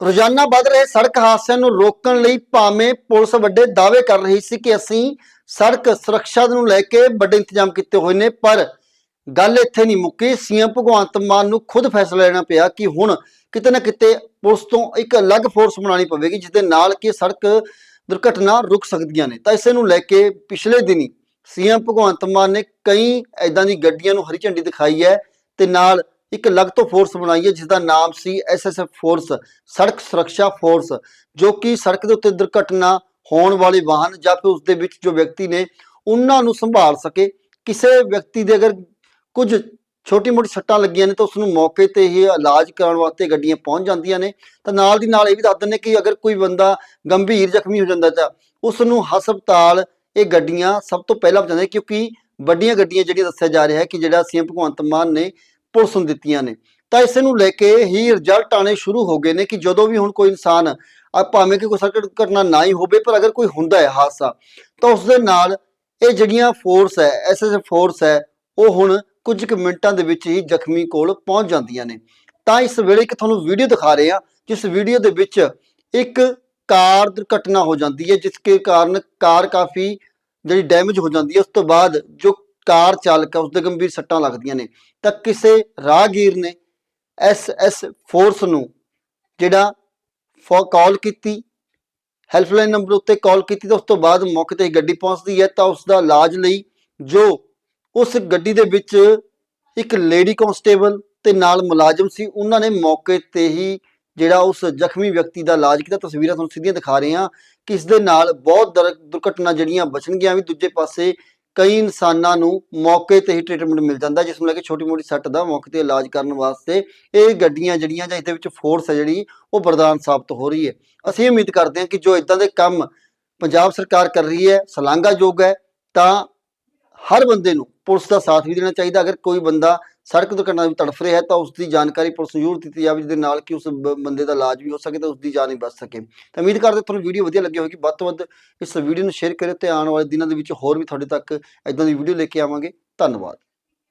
ਰੋਜ਼ਾਨਾ ਵੱਧ ਰਹੇ ਸੜਕ ਹਾਦਸਿਆਂ ਨੂੰ ਰੋਕਣ ਲਈ ਭਾਵੇਂ ਪੁਲਿਸ ਵੱਡੇ ਦਾਅਵੇ ਕਰ ਰਹੀ ਸੀ ਕਿ ਅਸੀਂ ਸੜਕ ਸੁਰੱਖਿਆ ਨੂੰ ਲੈ ਕੇ ਵੱਡੇ ਇੰਤਜ਼ਾਮ ਕੀਤੇ ਹੋਏ ਨੇ, ਪਰ ਗੱਲ ਇੱਥੇ ਨਹੀਂ ਮੁੱਕੀ। ਸੀਐਮ ਭਗਵੰਤ ਮਾਨ ਨੂੰ ਖੁਦ ਫੈਸਲਾ ਲੈਣਾ ਪਿਆ ਕਿ ਹੁਣ ਕਿਤੇ ਨਾ ਕਿਤੇ ਪੁਲਿਸ ਤੋਂ ਇੱਕ ਅਲੱਗ ਫੋਰਸ ਬਣਾਉਣੀ ਪਵੇਗੀ, ਜਿਸ ਦੇ ਨਾਲ ਕਿ ਸੜਕ ਦੁਰਘਟਨਾ ਰੁਕ ਸਕਦੀਆਂ ਨੇ। ਤਾਂ ਇਸੇ ਨੂੰ ਲੈ ਕੇ ਪਿਛਲੇ ਦਿਨੀ ਸੀਐਮ ਭਗਵੰਤ ਮਾਨ ਨੇ ਕਈ ਐਦਾਂ ਦੀ ਗੱਡੀਆਂ ਨੂੰ ਹਰੀ ਝੰਡੀ ਦਿਖਾਈ ਹੈ ਤੇ ਨਾਲ ਇੱਕ ਅਲੱਗ ਤੋਂ ਫੋਰਸ ਬਣਾਈ ਹੈ ਜਿਸ ਦਾ ਨਾਮ ਸੀ ਐਸਐਸਐਫ ਫੋਰਸ ਸੜਕ ਸੁਰੱਖਿਆ ਫੋਰਸ ਜੋ ਕਿ ਸੜਕ ਦੇ ਉੱਤੇ ਦੁਰਘਟਨਾ ਹੋਣ ਵਾਲੇ ਵਾਹਨ ਜਾਂ ਫਿਰ ਉਸ ਦੇ ਵਿੱਚ ਜੋ ਵਿਅਕਤੀ ਨੇ ਉਹਨਾਂ ਨੂੰ ਸੰਭਾਲ ਸਕੇ। ਕਿਸੇ ਵਿਅਕਤੀ ਦੇ ਅਗਰ ਕੁਝ ਛੋਟੀ ਮੋਟੀ ਸੱਟਾਂ ਲੱਗੀਆਂ ਨੇ ਤਾਂ ਉਸ ਨੂੰ ਮੌਕੇ ਤੇ ਹੀ ਇਲਾਜ ਕਰਾਉਣ ਵਾਸਤੇ ਗੱਡੀਆਂ ਪਹੁੰਚ ਜਾਂਦੀਆਂ ਨੇ। ਤਾਂ ਨਾਲ ਦੀ ਨਾਲ ਇਹ ਵੀ ਦੱਸ ਦਿੰਦੇ ਕਿ ਅਗਰ ਕੋਈ ਬੰਦਾ ਗੰਭੀਰ ਜ਼ਖਮੀ ਹੋ ਜਾਂਦਾ ਤਾਂ ਉਸ ਨੂੰ ਹਸਪਤਾਲ ਇਹ ਗੱਡੀਆਂ ਸਭ ਤੋਂ ਪਹਿਲਾਂ ਪਹੁੰਚਾਉਂਦੇ ਕਿਉਂਕਿ ਵੱਡੀਆਂ ਗੱਡੀਆਂ ਜਿਹੜੀਆਂ ਦੱਸਿਆ ਜਾ ਰਿਹਾ ਹੈ ਕਿ ਜਿਹੜਾ ਸੀਐਮ ਭਗਵੰਤ ਮਾਨ ਨੇ ਪੁਲਿਸ ਨੂੰ ਦਿੱਤੀਆਂ ਨੇ। ਤਾਂ ਇਸੇ ਨੂੰ ਲੈ ਕੇ ਹੀ ਰਿਜ਼ਲਟ ਆਣੇ ਸ਼ੁਰੂ ਹੋ ਗਏ ਨੇ ਕਿ ਜਦੋਂ ਵੀ ਹੁਣ ਕੋਈ ਇਨਸਾਨ ਆ ਭਾਵੇਂ ਕਿ ਕੋਈ ਸੜਕ ਘਟਨਾ ਨਾ ਹੀ ਹੋਵੇ, ਪਰ ਅਗਰ ਕੋਈ ਹੁੰਦਾ ਹੈ ਹਾਦਸਾ, ਤਾਂ ਉਸ ਦੇ ਨਾਲ ਇਹ ਜਿਹੜੀਆਂ ਫੋਰਸ ਹੈ, ਐਸਐਸ ਫੋਰਸ ਹੈ, ਉਹ ਹੁਣ ਕੁਝ ਕੁ ਮਿੰਟਾਂ ਦੇ ਵਿੱਚ ਹੀ ਜ਼ਖਮੀ ਕੋਲ ਪਹੁੰਚ ਜਾਂਦੀਆਂ ਨੇ। ਤਾਂ ਇਸ ਵੇਲੇ ਇੱਕ ਤੁਹਾਨੂੰ ਵੀਡੀਓ ਦਿਖਾ ਰਹੇ ਆ ਜਿਸ ਵੀਡੀਓ ਦੇ ਵਿੱਚ ਇੱਕ ਕਾਰ ਦੁਰਘਟਨਾ ਹੋ ਜਾਂਦੀ ਹੈ, ਜਿਸ ਕੇ ਕਾਰਨ ਕਾਰ ਕਾਫੀ ਜਿਹੜੀ ਡੈਮੇਜ ਹੋ ਜਾਂਦੀ ਹੈ, ਉਸ ਤੋਂ ਬਾਅਦ ਜੋ ਕਾਰ ਚਾਲਕ ਹੈ ਉਸ ਦੇ ਗੰਭੀਰ ਸੱਟਾਂ ਲੱਗਦੀਆਂ ਨੇ। ਤਾਂ ਕਿਸੇ ਰਾਹਗੀਰ ਨੇ ਐਸ ਐਸ ਫੋਰਸ ਨੂੰ ਜਿਹੜਾ ਕਾਲ ਕੀਤੀ, ਹੈਲਪਲਾਈਨ ਨੰਬਰ ਉੱਤੇ ਕਾਲ ਕੀਤੀ ਤਾਂ ਉਸ ਤੋਂ ਬਾਅਦ ਮੌਕੇ ਤੇ ਗੱਡੀ ਪਹੁੰਚਦੀ ਹੈ ਤਾਂ ਉਸ ਦਾ ਇਲਾਜ ਲਈ ਜੋ ਉਸ ਗੱਡੀ ਦੇ ਵਿੱਚ ਇੱਕ ਲੇਡੀ ਕਾਂਸਟੇਬਲ ਤੇ ਨਾਲ ਮੁਲਾਜ਼ਮ ਸੀ, ਉਹਨਾਂ ਨੇ ਮੌਕੇ ਤੇ ਹੀ ਜਿਹੜਾ ਉਸ ਜ਼ਖਮੀ ਵਿਅਕਤੀ ਦਾ ਇਲਾਜ ਕੀਤਾ। ਤਸਵੀਰਾਂ ਤੁਹਾਨੂੰ ਸਿੱਧੀਆਂ ਦਿਖਾ ਰਹੇ ਹਾਂ ਕਿ ਇਸ ਦੇ ਨਾਲ ਬਹੁਤ ਦਰ- ਦੁਰਘਟਨਾ ਜਿਹੜੀਆਂ ਬਚਣਗੀਆਂ ਵੀ ਦੂਜੇ ਪਾਸੇ ਕਈ ਇਨਸਾਨਾਂ ਨੂੰ ਮੌਕੇ ਤੇ ਹੀ ਟ੍ਰੀਟਮੈਂਟ ਮਿਲ ਜਾਂਦਾ, ਜਿਸ ਨੂੰ ਲੈ ਕੇ ਛੋਟੀ ਮੋਟੀ ਸੱਟ ਦਾ ਮੌਕੇ ਤੇ ਇਲਾਜ ਕਰਨ ਵਾਸਤੇ ਇਹ ਗੱਡੀਆਂ ਜਿਹੜੀਆਂ ਜਾਂ ਇਹਦੇ ਵਿੱਚ ਫੋਰਸ ਹੈ ਜਿਹੜੀ, ਉਹ ਵਰਦਾਨ ਸਾਬਤ ਹੋ ਰਹੀ ਹੈ। ਅਸੀਂ ਉਮੀਦ ਕਰਦੇ ਹਾਂ ਕਿ ਜੋ ਇਦਾਂ ਦੇ ਕੰਮ ਪੰਜਾਬ ਸਰਕਾਰ ਕਰ ਰਹੀ ਹੈ, ਸ਼ਲਾਘਾਯੋਗ ਹੈ, ਤਾਂ ਹਰ ਬੰਦੇ ਨੂੰ ਪੁਲਿਸ ਦਾ ਸਾਥ ਵੀ ਦੇਣਾ ਚਾਹੀਦਾ। ਅਗਰ ਕੋਈ ਬੰਦਾ ਸੜਕ ਦੁਰਘਟਨਾ ਵਿੱਚ ਤੜਫ ਰਿਹਾ ਹੈ, ਤਾਂ ਉਸ ਦੀ ਜਾਣਕਾਰੀ ਪੁਲਿਸ ਨੂੰ ਜ਼ਰੂਰ ਦਿੱਤੀ ਜਾਵੇ, ਜਿਹਦੇ ਨਾਲ ਕਿ ਉਸ ਬ- ਬੰਦੇ ਦਾ ਇਲਾਜ ਵੀ ਹੋ ਸਕੇ ਤੇ ਉਸ ਦੀ ਜਾਨ ਵੀ ਬਚ ਸਕੇ। ਤਾਂ ਉਮੀਦ ਕਰਦੇ ਤੁਹਾਨੂੰ ਵੀਡੀਓ ਵਧੀਆ ਲੱਗੀ ਹੋਵੇਗੀ। ਵੱਧ ਤੋਂ ਵੱਧ ਇਸ ਵੀਡੀਓ ਨੂੰ ਸ਼ੇਅਰ ਕਰਿਓ ਤੇ ਆਉਣ ਵਾਲੇ ਦਿਨਾਂ ਦੇ ਵਿੱਚ ਹੋਰ ਵੀ ਤੁਹਾਡੇ ਤੱਕ ਇਦਾਂ ਦੀ ਵੀਡੀਓ ਲੈ ਕੇ ਆਵਾਂਗੇ। ਧੰਨਵਾਦ।